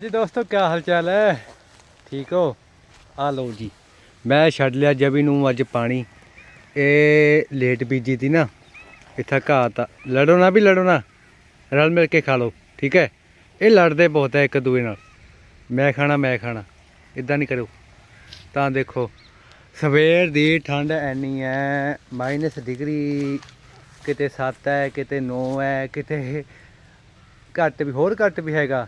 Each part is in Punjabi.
ਜੀ ਦੋਸਤੋ ਕੀ ਹਾਲ ਚਾਲ ਹੈ ਠੀਕ ਹੋ? ਆ ਲਓ ਜੀ। ਮੈਂ ਛੱਡ ਲਿਆ ਜਬੀ ਨੂੰ ਅੱਜ ਪਾਣੀ। ਇਹ ਲੇਟ ਬੀਜੀ ਤੀ ਨਾ। ਇੱਥਾ ਘਾਹ ਤਾਂ ਲੜੋ ਨਾ ਵੀ ਲੜੋ ਨਾ। ਰਲ ਮਿਲ ਕੇ ਖਾ ਲਓ। ਠੀਕ ਹੈ ਇਹ ਲੜਦੇ ਬਹੁਤ ਹੈ ਇੱਕ ਦੂਏ ਨਾਲ। ਮੈਂ ਖਾਣਾ ਮੈਂ ਖਾਣਾ। ਇਦਾਂ ਨਹੀਂ ਕਰੋ ਤਾਂ ਦੇਖੋ, ਸਵੇਰ ਦੀ ਠੰਡ ਐਨੀ ਹੈ ਮਾਈਨਸ ਡਿਗਰੀ, ਕਿਤੇ 7 ਹੈ ਕਿਤੇ 9 ਹੈ ਕਿਤੇ ਘੱਟ ਵੀ ਹੋਰ ਘੱਟ ਵੀ ਹੈਗਾ।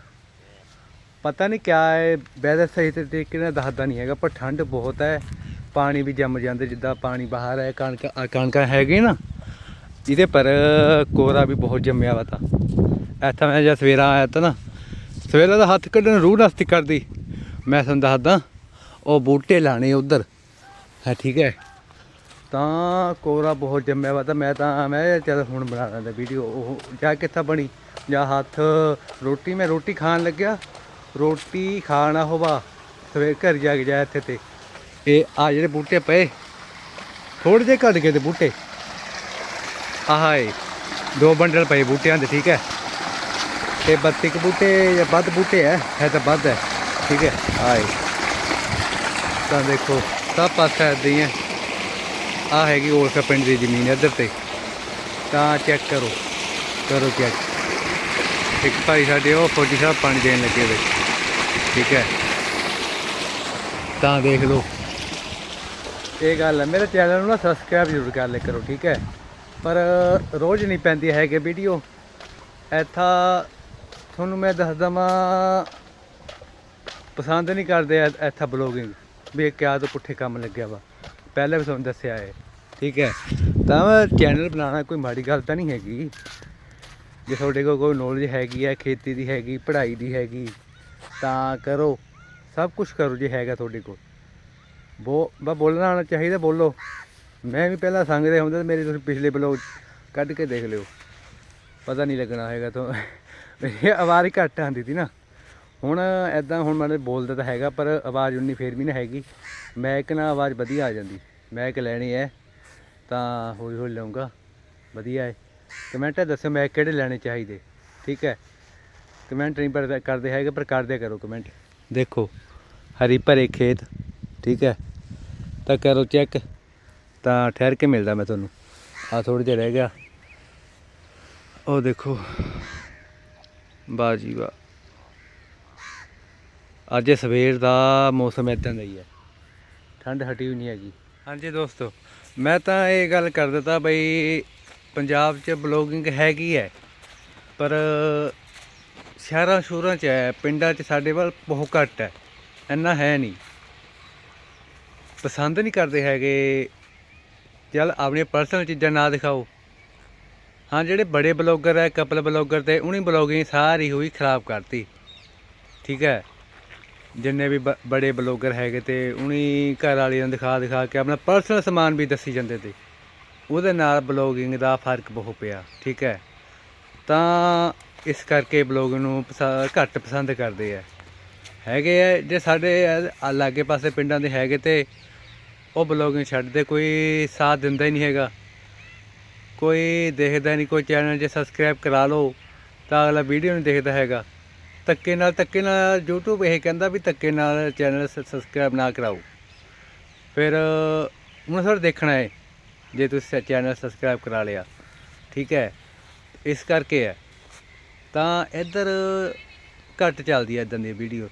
ਪਤਾ ਨਹੀਂ ਕਿਆ ਹੈ ਵੈਦਰ ਸਹੀ ਤਰੀਕੇ ਨਾਲ ਦੱਸਦਾ ਨਹੀਂ ਹੈਗਾ, ਪਰ ਠੰਡ ਬਹੁਤ ਹੈ, ਪਾਣੀ ਵੀ ਜੰਮ ਜਾਂਦੇ ਜਿੱਦਾਂ ਪਾਣੀ ਬਾਹਰ ਹੈ, ਕਣਕ ਕਣਕਾਂ ਹੈਗੇ ਨਾ, ਇਹਦੇ ਪਰ ਕੋਰਾ ਵੀ ਬਹੁਤ ਜੰਮਿਆ ਵਾ ਤਾਂ। ਇੱਥਾ ਮੈਂ ਜਦ ਸਵੇਰਾ ਆਇਆ ਤਾਂ ਨਾ, ਸਵੇਰਾ ਦਾ ਹੱਥ ਕੱਢਣ ਰੂਹ ਨਸਤੀ ਕਰਦੀ। ਮੈਂ ਤੁਹਾਨੂੰ ਦੱਸਦਾ, ਉਹ ਬੂਟੇ ਲਾਣੇ ਉਧਰ, ਹੈ ਠੀਕ ਹੈ। ਤਾਂ ਕੋਰਾ ਬਹੁਤ ਜੰਮਿਆ ਵਾ ਤਾਂ ਮੈਂ ਤਾਂ, ਮੈਂ ਕਿਹਾ ਚੱਲ ਹੁਣ ਬਣਾ ਲੈਂਦਾ ਵੀਡੀਓ, ਉਹ ਜਾ ਕਿੱਥਾ ਬਣੀ? ਜਾਂ ਹੱਥ, ਰੋਟੀ, ਮੈਂ ਰੋਟੀ ਖਾਣ ਲੱਗਿਆ। ਰੋਟੀ ਖਾਣਾ ਹੋਵਾ ਸਵੇਰ ਘਰ ਜਾ ਕੇ ਜਾ ਇੱਥੇ ਤੇ। ਇਹ ਆ ਜਿਹੜੇ ਬੂਟੇ ਪਏ ਥੋੜੇ ਜਿਹੇ ਘੱਟ ਗਏ ਤੇ ਬੂਟੇ। ਆਹ ਦੋ ਬੰਡਲ ਪਏ ਬੂਟਿਆਂ ਦੇ, ਠੀਕ ਹੈ। ਤੇ 32 ਕੁ ਬੂਟੇ ਜਾਂ ਵੱਧ ਬੂਟੇ ਹੈ ਹੈ ਤਾਂ ਵੱਧ ਹੈ, ਠੀਕ ਹੈ। ਆਏ ਤਾਂ ਦੇਖੋ, ਸਭ ਪਾਸੇ ਏਦਾਂ ਹੀ ਹੈ। ਆ ਹੈਗੀ ਔਲਖਾ ਪਿੰਡ ਦੀ ਜ਼ਮੀਨ ਇੱਧਰ ਤੇ। ਤਾਂ ਚੈੱਕ ਕਰੋ ਕਰੋ ਚੈੱਕ। ਇੱਕ ਭਾਈ ਸਾਡੇ ਉਹ ਫੌਜੀ ਸਾਹਿਬ ਪਾਣੀ ਦੇਣ ਲੱਗੇ ਵਿੱਚ ਠੀਕ ਹੈ। ਤਾਂ ਦੇਖ ਲਓ। ਇਹ ਗੱਲ ਹੈ, ਮੇਰੇ ਚੈਨਲ ਨੂੰ ਨਾ ਸਬਸਕ੍ਰਾਈਬ ਜ਼ਰੂਰ ਕਰ ਲਿਆ ਕਰੋ, ਠੀਕ ਹੈ। ਪਰ ਰੋਜ਼ ਨਹੀਂ ਪੈਂਦੀ ਹੈ ਕਿ ਵੀਡੀਓ ਐਥਾ ਤੁਹਾਨੂੰ ਮੈਂ ਦੱਸਦਾ ਵਾਂ ਪਸੰਦ ਨਹੀਂ ਕਰਦੇ ਐ- ਐਥਾ ਬਲੌਗਿੰਗ ਵੀ ਇਹ ਕਿਆ ਤੋਂ ਪੁੱਠੇ ਕੰਮ ਲੱਗਿਆ ਵਾ। ਪਹਿਲੇ ਵੀ ਤੁਹਾਨੂੰ ਦੱਸਿਆ ਹੈ, ਠੀਕ ਹੈ। ਤਾਂ ਚੈਨਲ ਬਣਾਉਣਾ ਕੋਈ ਮਾੜੀ ਗੱਲ ਤਾਂ ਨਹੀਂ ਹੈਗੀ। ਜੇ ਤੁਹਾਡੇ ਕੋਲ ਕੋਈ ਨੌਲੇਜ ਹੈਗੀ ਹੈ, ਖੇਤੀ ਦੀ ਹੈਗੀ, ਪੜ੍ਹਾਈ ਦੀ ਹੈਗੀ ਤਾਂ ਕਰੋ। ਸਭ ਕੁਝ ਕਰੋ ਜੇ ਹੈਗਾ ਤੁਹਾਡੇ ਕੋਲ। ਬੋ, ਬਸ ਬੋਲਣਾ ਆਉਣਾ ਚਾਹੀਦਾ, ਬੋਲੋ। ਮੈਂ ਵੀ ਪਹਿਲਾਂ ਸੰਗਦੇ ਹੁੰਦੇ ਹੁੰਦਾ ਮੇਰੇ ਤੁਸੀਂ ਪਿਛਲੇ ਬਲੌਗ ਕੱਢ ਕੇ ਦੇਖ ਲਿਓ। ਪਤਾ ਨਹੀਂ ਲੱਗਣਾ ਹੈਗਾ ਤਾਂ। ਮੇਰੀ ਆਵਾਜ਼ ਘੱਟ ਆਉਂਦੀ ਸੀ ਨਾ। ਹੁਣ ਐਦਾਂ ਹੁਣ ਮੈਂ ਬੋਲਦਾ ਤਾਂ ਹੈਗਾ, ਪਰ ਆਵਾਜ਼ ਉਨੀ ਫੇਰ ਵੀ ਨਾ ਹੈਗੀ। ਮੈਂ ਇੱਕ ਨਾ ਆਵਾਜ਼ ਵਧੀਆ ਆ ਜਾਂਦੀ। ਮੈਂ ਇੱਕ ਲੈਣੀ ਹੈ ਤਾਂ ਹੌਲੀ ਹੌਲੀ ਲਵਾਂਗਾ ਵਧੀਆ ਹੈ ਕਮੈਂਟ ਦੱਸੋ ਮੈਂ ਕਿਹੜੇ ਲੈਣੇ ਚਾਹੀਦੇ। ਠੀਕ ਹੈ ਕਮੈਂਟ ਨਹੀਂ ਪਰ ਕਰਦੇ ਹੈਗੇ ਪਰ ਕਰਦੇ ਕਰੋ ਕਮੈਂਟ। ਦੇਖੋ ਹਰੀ ਭਰੇ ਖੇਤ ਠੀਕ ਹੈ? ਤਾਂ ਕਰੋ ਚੈੱਕ ਤਾਂ ਠਹਿਰ ਕੇ ਮਿਲਦਾ ਮੈਂ ਤੁਹਾਨੂੰ। ਆ ਥੋੜੀ ਜਿਹਾ ਰਹਿ ਗਿਆ। ਉਹ ਦੇਖੋ। ਬਾਜੀ ਵਾ ਅੱਜ ਸਵੇਰ ਦਾ ਮੌਸਮ ਇਦਾਂ ਦਾ ਹੀ ਹੈ। ਠੰਡ ਹਟੀ ਹੋਈ ਨਹੀਂ ਹੈਗੀ। ਹਾਂਜੀ ਦੋਸਤੋ ਮੈਂ ਤਾਂ ਇਹ ਗੱਲ ਕਰ ਦਿੱਤਾ ਬਈ ਪੰਜਾਬ 'ਚ ਬਲੌਗਿੰਗ ਹੈਗੀ ਹੈ ਪਰ ਸ਼ਹਿਰਾਂ ਸ਼ੂਰਾਂ 'ਚ ਹੈ, ਪਿੰਡਾਂ 'ਚ ਸਾਡੇ ਵੱਲ ਬਹੁਤ ਘੱਟ ਹੈ, ਇੰਨਾ ਹੈ ਨਹੀਂ। ਪਸੰਦ ਨਹੀਂ ਕਰਦੇ ਹੈਗੇ। ਚੱਲ ਆਪਣੀਆਂ ਪਰਸਨਲ ਚੀਜ਼ਾਂ ਨਾ ਦਿਖਾਓ। ਹਾਂ, ਜਿਹੜੇ ਬੜੇ ਬਲੌਗਰ ਹੈ ਕਪਲ ਬਲੌਗਰ ਤੇ, ਉਹਨੀ ਬਲੌਗਿੰਗ ਸਾਰੀ ਹੋਈ ਖਰਾਬ ਕਰਤੀ। ਠੀਕ ਹੈ? ਜਿੰਨੇ ਵੀ ਬ- ਬੜੇ ਬਲੌਗਰ ਹੈਗੇ ਤੇ, ਉਹਨੀ ਘਰ ਵਾਲਿਆਂ ਨੂੰ ਦਿਖਾ ਦਿਖਾ ਕੇ ਆਪਣਾ ਪਰਸਨਲ ਸਮਾਨ ਵੀ ਦੱਸੀ ਜਾਂਦੇ ਤੇ। ਉਹਦੇ ਨਾਲ ਬਲੌਗਿੰਗ ਦਾ ਫ਼ਰਕ ਬਹੁਤ ਪਿਆ। ਠੀਕ ਹੈ? ਤਾਂ ਇਸ ਕਰਕੇ ਬਲੌਗ ਨੂੰ ਪਸੰ- ਘੱਟ ਪਸੰਦ ਕਰਦੇ ਆ। ਹੈਗੇ ਆ, ਜੇ ਸਾਡੇ ਲਾਗੇ ਪਾਸੇ ਪਿੰਡਾਂ ਦੇ ਹੈਗੇ ਤੇ ਉਹ ਬਲੌਗਿੰਗ ਛੱਡਦੇ ਕੋਈ ਸਾਥ ਦਿੰਦਾ ਹੀ ਨਹੀਂ ਹੈਗਾ। ਕੋਈ ਦੇਖਦਾ ਨਹੀਂ, ਕੋਈ ਚੈਨਲ ਜੇ ਸਬਸਕ੍ਰਾਈਬ ਕਰਾ ਲਓ, ਤਾਂ ਅਗਲਾ ਵੀਡੀਓ ਨਹੀਂ ਦੇਖਦਾ ਹੈਗਾ। ਧੱਕੇ ਨਾਲ ਧੱਕੇ ਨਾਲ YouTube ਇਹ ਕਹਿੰਦਾ ਵੀ ਧੱਕੇ ਨਾਲ ਚੈਨਲ ਸਬਸਕ੍ਰਾਈਬ ਨਾ ਕਰਾਓ। ਫਿਰ ਉਹਨਾਂ ਸਰ ਦੇਖਣਾ ਹੈ ਜੇ ਤੁਸੀਂ ਚੈਨਲ ਸਬਸਕ੍ਰਾਈਬ ਕਰਾ ਲਿਆ। ਠੀਕ ਹੈ, ਇਸ ਕਰਕੇ ਹੈ। ਤਾਂ ਇੱਧਰ ਘੱਟ ਚੱਲਦੀ ਹੈ ਇਦਾਂ ਦੀ ਵੀਡੀਓ।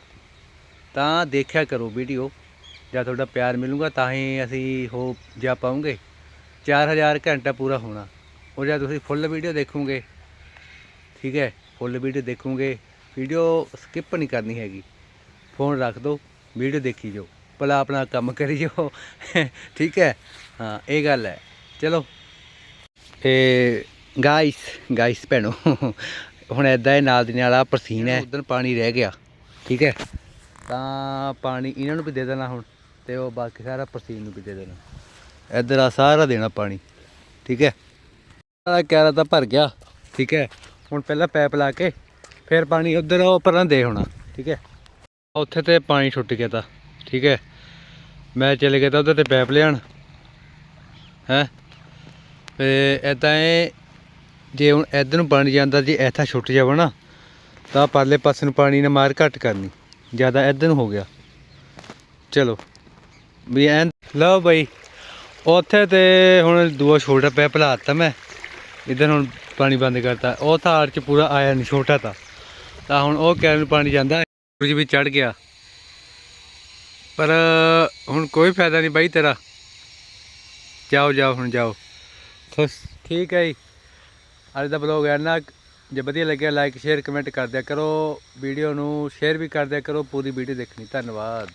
ਤਾਂ ਦੇਖਿਆ ਕਰੋ ਵੀਡੀਓ, ਜਾਂ ਤੁਹਾਡਾ ਪਿਆਰ ਮਿਲੂਗਾ ਤਾਂ ਹੀ ਅਸੀਂ ਹੋ ਜਾ ਪਾਉਂਗੇ 4000 ਘੰਟਾ ਪੂਰਾ ਹੋਣਾ। ਉਹ ਜਾਂ ਤੁਸੀਂ ਫੁੱਲ ਵੀਡੀਓ ਦੇਖੋਗੇ, ਠੀਕ ਹੈ ਫੁੱਲ ਵੀਡੀਓ ਦੇਖੋਗੇ ਵੀਡੀਓ ਸਕਿਪ ਨਹੀਂ ਕਰਨੀ ਹੈਗੀ। ਫੋਨ ਰੱਖ ਦਿਓ ਵੀਡੀਓ ਦੇਖੀ ਜਾਓ, ਭਲਾ ਆਪਣਾ ਕੰਮ ਕਰੀ ਜਾਓ, ਠੀਕ ਹੈ। ਹਾਂ, ਇਹ ਗੱਲ ਹੈ। ਚਲੋ ਇਹ ਗਾਇਸ ਗਾਇਸ ਭੈਣੋ ਹੁਣ ਐਦਾਂ ਇਹ ਨਾਲ ਦੀ ਨਾਲ ਆ ਪਰਸੀਨ ਹੈ। ਉਦੋਂ ਪਾਣੀ ਰਹਿ ਗਿਆ। ਠੀਕ ਹੈ। ਤਾਂ ਪਾਣੀ ਇਹਨਾਂ ਨੂੰ ਵੀ ਦੇ ਦੇਣਾ ਹੁਣ ਤੇ ਉਹ ਬਾਕੀ ਸਾਰਾ ਪਰਸੀਨ ਨੂੰ ਵੀ ਦੇ ਦੇਣਾ। ਇੱਧਰ ਆ ਸਾਰਾ ਦੇਣਾ ਪਾਣੀ। ਠੀਕ ਹੈ। ਸਾਰਾ ਕੈਰਾ ਤਾਂ ਭਰ ਗਿਆ। ਠੀਕ ਹੈ। ਹੁਣ ਪਹਿਲਾਂ ਪੈਪ ਲਾ ਕੇ ਫਿਰ ਪਾਣੀ ਉਧਰ ਉਹ ਪਰਾਂ ਦੇ ਹੋਣਾ। ਠੀਕ ਹੈ। ਉੱਥੇ ਤੇ ਪਾਣੀ ਛੁੱਟ ਗਿਆ ਤਾਂ। ਠੀਕ ਹੈ। ਮੈਂ ਚਲੇ ਗਿਆ ਤਾਂ ਉਧਰ ਤੇ ਪੈਪ ਲਿਆਣ ਹੈ। ਤੇ ਐਦਾਂ ਇਹ ਜੇ ਹੁਣ ਇੱਧਰ ਨੂੰ ਪਾਣੀ ਜਾਂਦਾ ਜੇ ਇੱਥਾ ਛੁੱਟ ਜਾਵੇ ਨਾ, ਤਾਂ ਪਰਲੇ ਪਾਸੇ ਨੂੰ ਪਾਣੀ ਨੇ ਮਾਰ ਘੱਟ ਕਰਨੀ। ਜ਼ਿਆਦਾ ਇੱਧਰ ਨੂੰ ਹੋ ਗਿਆ। ਚਲੋ, ਵੀ ਐਂ ਲਓ ਬਈ, ਉੱਥੇ ਤੇ ਹੁਣ ਦੂਆ ਛੋਟਾ ਪਿਆ ਲਾਤਾ ਮੈਂ। ਇਧਰ ਹੁਣ ਪਾਣੀ ਬੰਦ ਕਰਤਾ। ਉਹ ਥਾਰ ਚ ਪੂਰਾ ਆਇਆ ਨਹੀਂ ਛੋਟਾ ਤਾਂ। ਤਾਂ ਹੁਣ ਉਹ ਕੈਨ ਨੂੰ ਪਾਣੀ ਜਾਂਦਾ, ਸੂਰਜ ਵੀ ਚੜ ਗਿਆ। ਪਰ ਹੁਣ ਕੋਈ ਫਾਇਦਾ ਨਹੀਂ ਬਾਈ ਤੇਰਾ। ਜਾਓ ਜਾਓ, ਹੁਣ ਜਾਓ। ਬਸ ਠੀਕ ਹੈ ਜੀ। ਅੱਜ ਦਾ ਬਲੌਗ ਇੰਨਾ ਕੁ। ਜੇ ਵਧੀਆ ਲੱਗਿਆ ਲਾਈਕ ਸ਼ੇਅਰ ਕਮੈਂਟ ਕਰ ਦਿਆ ਕਰੋ ਵੀਡੀਓ ਨੂੰ ਸ਼ੇਅਰ ਵੀ ਕਰ ਦਿਆ ਕਰੋ, ਪੂਰੀ ਵੀਡੀਓ ਦੇਖਣੀ ਧੰਨਵਾਦ